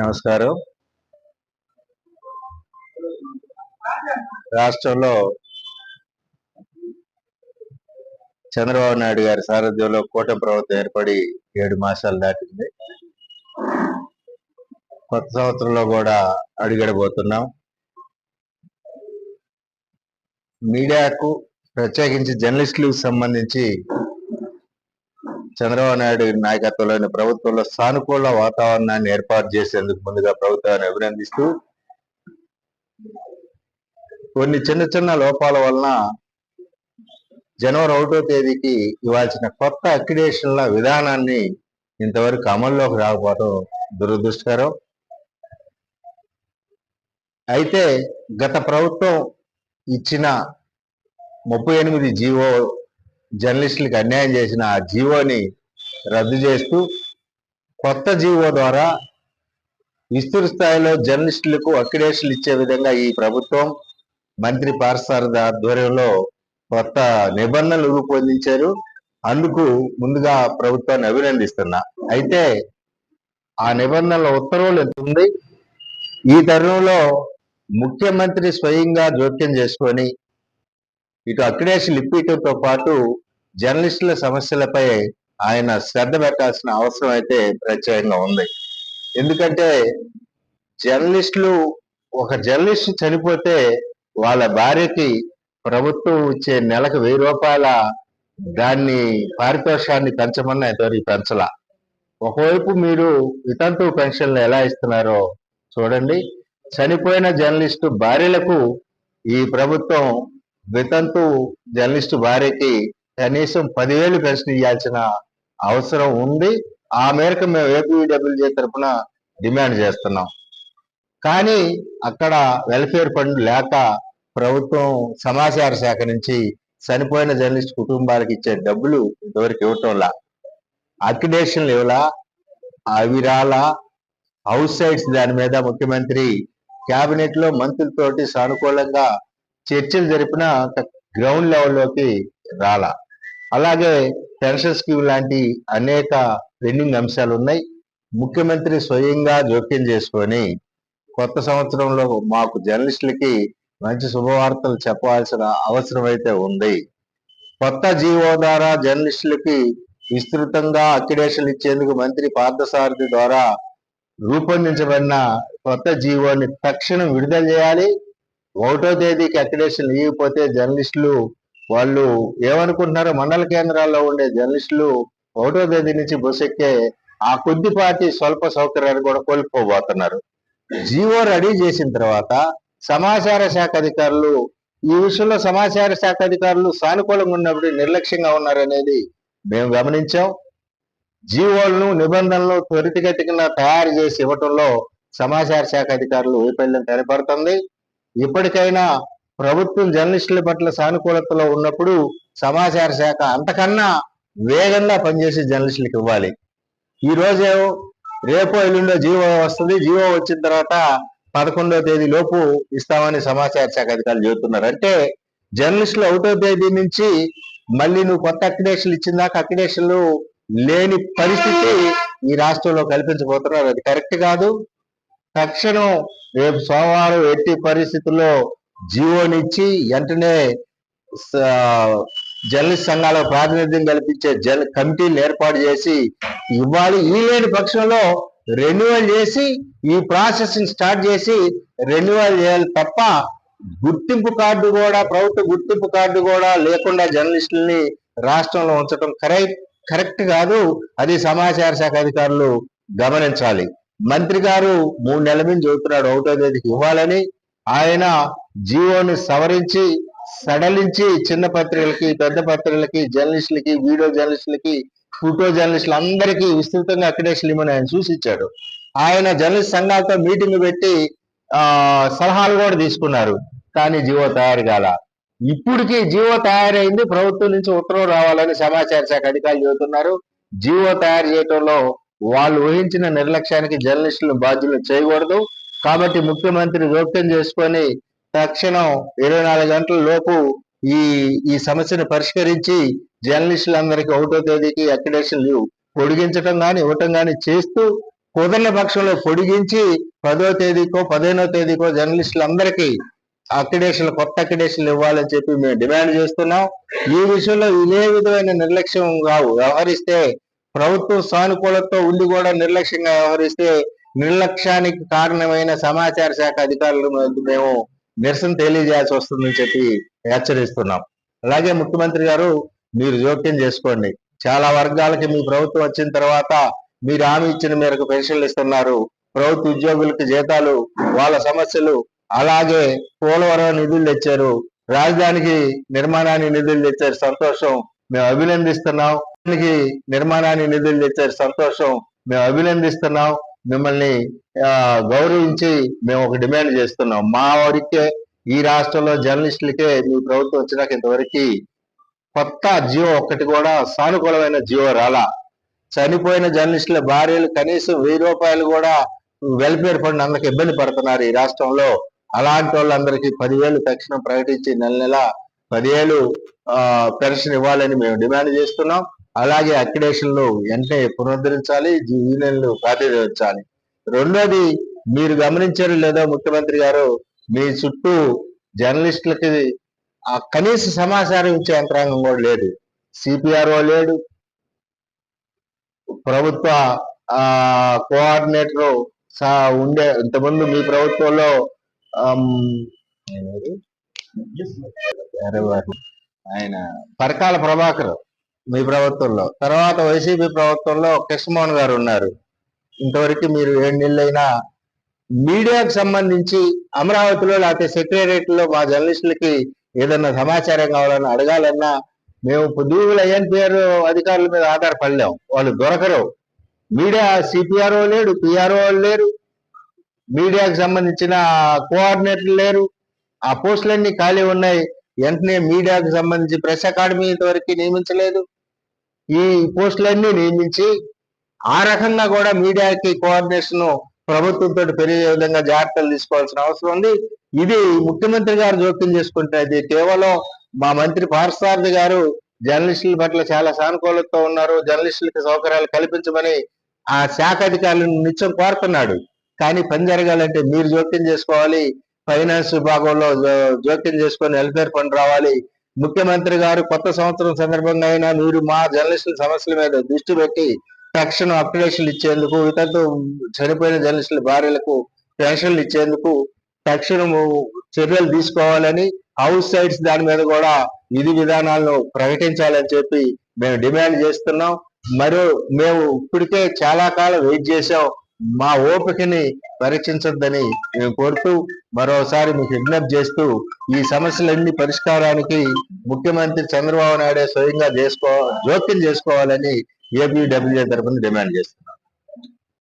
నమస్కారం. రాష్ట్రంలో చంద్రబాబు నాయుడు గారి సారథ్యంలో కూటమి ప్రభుత్వం ఏర్పడి ఏడు మాసాలు దాటింది. కొత్త సంవత్సరంలో కూడా అడుగడబోతున్నాం. మీడియాకు ప్రత్యేకించి జర్నలిస్టులకు సంబంధించి చంద్రబాబు నాయుడు నాయకత్వంలోని ప్రభుత్వంలో సానుకూల వాతావరణాన్ని ఏర్పాటు చేసేందుకు ముందుగా ప్రభుత్వాన్ని అభినందిస్తూ కొన్ని చిన్న చిన్న లోపాల వలన జనవరి ఒకటో తేదీకి ఇవ్వాల్సిన కొత్త అక్రిడేషన్ల విధానాన్ని ఇంతవరకు అమల్లోకి రాకపోవడం దురదృష్టకరం. అయితే గత ప్రభుత్వం ఇచ్చిన ముప్పై ఎనిమిది జీవో జర్నలిస్టులకు అన్యాయం చేసిన ఆ జీవోని రద్దు చేస్తూ కొత్త జీవో ద్వారా విస్తృత స్థాయిలో జర్నలిస్టులకు అక్రిడేషన్లు ఇచ్చే విధంగా ఈ ప్రభుత్వం మంత్రి పార్సారథ ఆధ్వర్యంలో కొత్త నిబంధనలు రూపొందించారు. అందుకు ముందుగా ప్రభుత్వాన్ని అభినందిస్తున్నా. అయితే ఆ నిబంధనల ఉత్తర్వులు ఎంతుంది? ఈ తరుణంలో ముఖ్యమంత్రి స్వయంగా జోక్యం చేసుకొని ఇటు అక్రిడేషన్ ఇప్పించడంతో పాటు జర్నలిస్టుల సమస్యలపై ఆయన శ్రద్ధ పెట్టాల్సిన అవసరం అయితే ప్రత్యేకంగా ఉంది. ఎందుకంటే జర్నలిస్టులు ఒక జర్నలిస్ట్ చనిపోతే వాళ్ళ భార్యకి ప్రభుత్వం ఇచ్చే నెలకు వెయ్యి రూపాయల దాన్ని పారితోషాన్ని పెంచమన్నా ఇంతవరకు పెంచలా. ఒకవైపు మీరు వితంతు పెన్షన్లు ఎలా ఇస్తున్నారో చూడండి. చనిపోయిన జర్నలిస్టు భార్యలకు ఈ ప్రభుత్వం వితంతు జర్నలిస్టు భార్యకి కనీసం పదివేలు పెన్షన్ ఇవ్వాల్సిన అవసరం ఉంది. ఆ మేరకు మేము ఏపీడబ్ల్యూజే తరఫున డిమాండ్ చేస్తున్నాం. కానీ అక్కడ వెల్ఫేర్ ఫండ్ లేక ప్రభుత్వం సమాచార శాఖ నుంచి చనిపోయిన జర్నలిస్ట్ కుటుంబాలకు ఇచ్చే డబ్బులు ఇంతవరకు ఇవ్వటంలా అక్రిడేషన్లు ఇవ్వలా? అవి రాలా? హౌస్ సైడ్స్ దాని మీద ముఖ్యమంత్రి క్యాబినెట్లో మంత్రులతోటి సానుకూలంగా చర్చలు జరిపిన గ్రౌండ్ లెవెల్లోకి రాల. అలాగే పెన్షన్ స్కీమ్ లాంటి అనేక పెండింగ్ అంశాలు ఉన్నాయి. ముఖ్యమంత్రి స్వయంగా జోక్యం చేసుకొని కొత్త సంవత్సరంలో మాకు జర్నలిస్టులకి మంచి శుభవార్తలు చెప్పాల్సిన అవసరం అయితే ఉంది. కొత్త జీవో ద్వారా జర్నలిస్టులకి విస్తృతంగా అక్రిడేషన్ ఇచ్చేందుకు మంత్రి పార్థసారథి ద్వారా రూపొందించబడిన కొత్త జీవోని తక్షణం విడుదల చేయాలి. ఒకటో తేదీకి అక్రిడేషన్ ఇవ్వకపోతే జర్నలిస్టులు వాళ్ళు ఏమనుకుంటున్నారో మండల కేంద్రాల్లో ఉండే జర్నలిస్టులు ఒకటో తేదీ నుంచి బస్సు ఎక్కే ఆ కొద్దిపాటి స్వల్ప సౌకర్యాన్ని కూడా కోల్పోబోతున్నారు. జీవో రెడీ చేసిన తర్వాత సమాచార శాఖ అధికారులు ఈ విషయంలో సమాచార శాఖ అధికారులు సానుకూలంగా ఉన్నప్పుడు నిర్లక్ష్యంగా ఉన్నారనేది మేము గమనించాం. జీవోలను నిబంధనలు త్వరితగతిన తయారు చేసి ఇవ్వటంలో సమాచార శాఖ అధికారులు వైఫల్యం కనపడుతుంది. ఇప్పటికైనా ప్రభుత్వం జర్నలిస్టుల పట్ల సానుకూలతలో ఉన్నప్పుడు సమాచార శాఖ అంతకన్నా వేగంగా పనిచేసి జర్నలిస్టులకు ఇవ్వాలి. ఈ రోజే రేపో ఎల్లుండో జీవో వస్తుంది. జీవో వచ్చిన తర్వాత పదకొండో తేదీ లోపు ఇస్తామని సమాచార శాఖ అధికారులు చెబుతున్నారు. అంటే జర్నలిస్టులు ఒకటో తేదీ నుంచి మళ్ళీ నువ్వు కొత్త అక్రిడేషన్లు ఇచ్చిన దాకా అక్రిడేషన్లు లేని పరిస్థితి ఈ రాష్ట్రంలో కల్పించబోతున్నారు. అది కరెక్ట్ కాదు. తక్షణం రేపు సోమవారం ఎట్టి పరిస్థితుల్లో జీవోనిచ్చి వెంటనే జర్నలిస్ట్ సంఘాలకు ప్రాతినిధ్యం కల్పించే జర్ కమిటీలు ఏర్పాటు చేసి ఇవ్వాలి ఈ లేని పక్షంలో రెన్యువల్ చేసి ఈ ప్రాసెస్ని స్టార్ట్ చేసి రెన్యువల్ చేయాలి తప్ప గుర్తింపు కార్డు కూడా ప్రభుత్వ గుర్తింపు కార్డు కూడా లేకుండా జర్నలిస్టులని రాష్ట్రంలో ఉంచడం కరెక్ట్ కరెక్ట్ కాదు. అది సమాచార శాఖ అధికారులు గమనించాలి. మంత్రి గారు మూడు నెలల మీద చెబుతున్నాడు ఒకటో తేదీకి ఇవ్వాలని ఆయన జీవోని సవరించి సడలించి చిన్న పత్రికలకి పెద్ద పత్రికలకి జర్నలిస్టులకి వీడియో జర్నలిస్టులకి ఫోటో జర్నలిస్టులు అందరికీ విస్తృతంగా అక్రిడేషన్ ఇవ్వమని ఆయన సూచించాడు. ఆయన జర్నలిస్ట్ సంఘాలతో మీటింగ్ పెట్టి ఆ సలహాలు కూడా తీసుకున్నారు. కానీ జీవో తయారు కాల. ఇప్పటికి జీవో తయారైంది ప్రభుత్వం నుంచి ఉత్తర్వులు రావాలని సమాచార శాఖ అధికారులు చెబుతున్నారు. జీవో తయారు చేయటంలో వాళ్ళు ఊహించిన నిర్లక్ష్యానికి జర్నలిస్టులు బాధ్యులు చేయకూడదు. కాబట్టి ముఖ్యమంత్రి జోక్యం చేసుకొని తక్షణం ఇరవై నాలుగు గంటల లోపు ఈ ఈ సమస్యను పరిష్కరించి జర్నలిస్టులందరికీ ఒకటో తేదీకి అక్రిడేషన్ లీవ్ పొడిగించడం కానీ ఇవ్వటం కానీ చేస్తూ కుదరని పక్షంలో పొడిగించి పదో తేదీకో పదిహేనో తేదీకో జర్నలిస్టులందరికీ అక్రిడేషన్లు కొత్త అక్రిడేషన్లు ఇవ్వాలని చెప్పి మేము డిమాండ్ చేస్తున్నాం. ఈ విషయంలో ఇదే విధమైన నిర్లక్ష్యం కావు. వ్యవహరిస్తే ప్రభుత్వం సానుకూలతో ఉండి కూడా నిర్లక్ష్యంగా వ్యవహరిస్తే నిర్లక్ష్యానికి కారణమైన సమాచార శాఖ అధికారులు మేము నిరసన తెలియజేయాల్సి వస్తుందని చెప్పి హెచ్చరిస్తున్నాం. అలాగే ముఖ్యమంత్రి గారు మీరు జోక్యం చేసుకోండి. చాలా వర్గాలకి మీ ప్రభుత్వం వచ్చిన తర్వాత మీరు హామీ ఇచ్చిన మేరకు పెన్షన్లు ఇస్తున్నారు. ప్రభుత్వ ఉద్యోగులకు జీతాలు వాళ్ళ సమస్యలు అలాగే పోలవరం నిధులు తెచ్చారు. రాజధానికి నిర్మాణానికి నిధులు తెచ్చారు. సంతోషం. మేము అభినందిస్తున్నాం. దానికి నిర్మాణాన్ని నిధులు తెచ్చారు. సంతోషం. మేము అభినందిస్తున్నాం. మిమ్మల్ని గౌరవించి మేము ఒక డిమాండ్ చేస్తున్నాం. మా వరకే ఈ రాష్ట్రంలో జర్నలిస్టులకే మీ ప్రభుత్వం వచ్చినాక ఇంతవరకు కొత్త జియో ఒక్కటి కూడా సానుకూలమైన జియో రాలా. చనిపోయిన జర్నలిస్టుల భార్యలు కనీసం వెయ్యి రూపాయలు కూడా వెల్ఫేర్ ఫండ్ అందరికి ఇబ్బంది పడుతున్నారు ఈ రాష్ట్రంలో. అలాంటి వాళ్ళందరికీ పదివేలు తక్షణం ప్రకటించి నెల నెల పదివేలు ఆ, పెన్షన్ ఇవ్వాలని మేము డిమాండ్ చేస్తున్నాం. అలాగే అక్రిడేషన్లు వెంటనే పునరుద్ధరించాలి యూనియన్లు ప్రాతినిధ్యాలి రెండోది మీరు గమనించారు లేదో ముఖ్యమంత్రి గారు మీ చుట్టూ జర్నలిస్టులకి ఆ కనీస సమాచారం ఇచ్చే యంత్రాంగం కూడా లేదు. సిపిఆర్ఓ లేడు. ప్రభుత్వ ఆ కోఆర్డినేటర్ ఉండే ఇంతకుముందు మీ ప్రభుత్వంలో? ఆయన పరకాల ప్రభాకర్. మీ ప్రభుత్వంలో. తర్వాత వైసీపీ ప్రభుత్వంలో కృష్ణమోహన్ గారు ఉన్నారు. ఇంతవరకు మీరు ఏడు నెలలైనా మీడియాకు సంబంధించి అమరావతిలో లేకపోతే సెక్రటరియట్లో మా జర్నలిస్టులకి ఏదన్నా సమాచారం కావాలన్నా అడగాలన్నా మేము పొద్దుగుల ఎన్పిఆర్ అధికారుల మీద ఆధారపడలేం. వాళ్ళు దొరకరు. మీడియా సిపిఆర్ఓ లేడు పిఆర్ఓ లేరు. మీడియాకు సంబంధించిన కోఆర్డినేటర్ లేరు. ఆ పోస్టులన్నీ ఖాళీ ఉన్నాయి. వెంటనే మీడియాకు సంబంధించి ప్రెస్ అకాడమీ ఇంతవరకు నియమించలేదు. ఈ పోస్టులన్నీ నియమించి ఆ రకంగా కూడా మీడియాకి కోఆర్డినేషన్ ప్రభుత్వంతో పెరిగే విధంగా జాగ్రత్తలు తీసుకోవాల్సిన అవసరం ఉంది. ఇది ముఖ్యమంత్రి గారు జోక్యం చేసుకుంటే అది కేవలం మా మంత్రి పార్సారథి గారు జర్నలిస్టుల పట్ల చాలా సానుకూలతతో ఉన్నారు. జర్నలిస్టులకి సౌకర్యాలు కల్పించమని ఆ శాఖ అధికారులను నిత్యం కోరుతున్నాడు. కానీ పని జరగాలంటే మీరు జోక్యం చేసుకోవాలి. ఫైనాన్స్ విభాగంలో జో- జోక్యం చేసుకొని వెల్ఫేర్ ఫండ్ రావాలి. ముఖ్యమంత్రి గారు కొత్త సంవత్సరం సందర్భంగా అయినా మీరు మా జర్నలిస్టుల సమస్యల మీద దృష్టి పెట్టి తక్షణం అప్లికేషన్లు ఇచ్చేందుకు ఇతరులతో చనిపోయిన జర్నలిస్టుల భార్యలకు పెన్షన్లు ఇచ్చేందుకు తక్షణము చర్యలు తీసుకోవాలని హౌస్ సైడ్స్ దాని మీద కూడా విధి విధానాలను ప్రకటించాలని చెప్పి మేము డిమాండ్ చేస్తున్నాం. మరో మేము ఇప్పటికే చాలా కాలం వెయిట్ చేసాం మా ఓపికని పరీక్షించద్దని మేము కోరుతూ మరోసారి మీకు విజ్ఞప్తి చేస్తూ ఈ సమస్యలన్నీ పరిష్కారానికి ముఖ్యమంత్రి చంద్రబాబు నాయుడే స్వయంగా చేసుకో జోక్యం చేసుకోవాలని ఏపీడబ్ల్యూఏ తరఫున డిమాండ్ చేస్తున్నాం.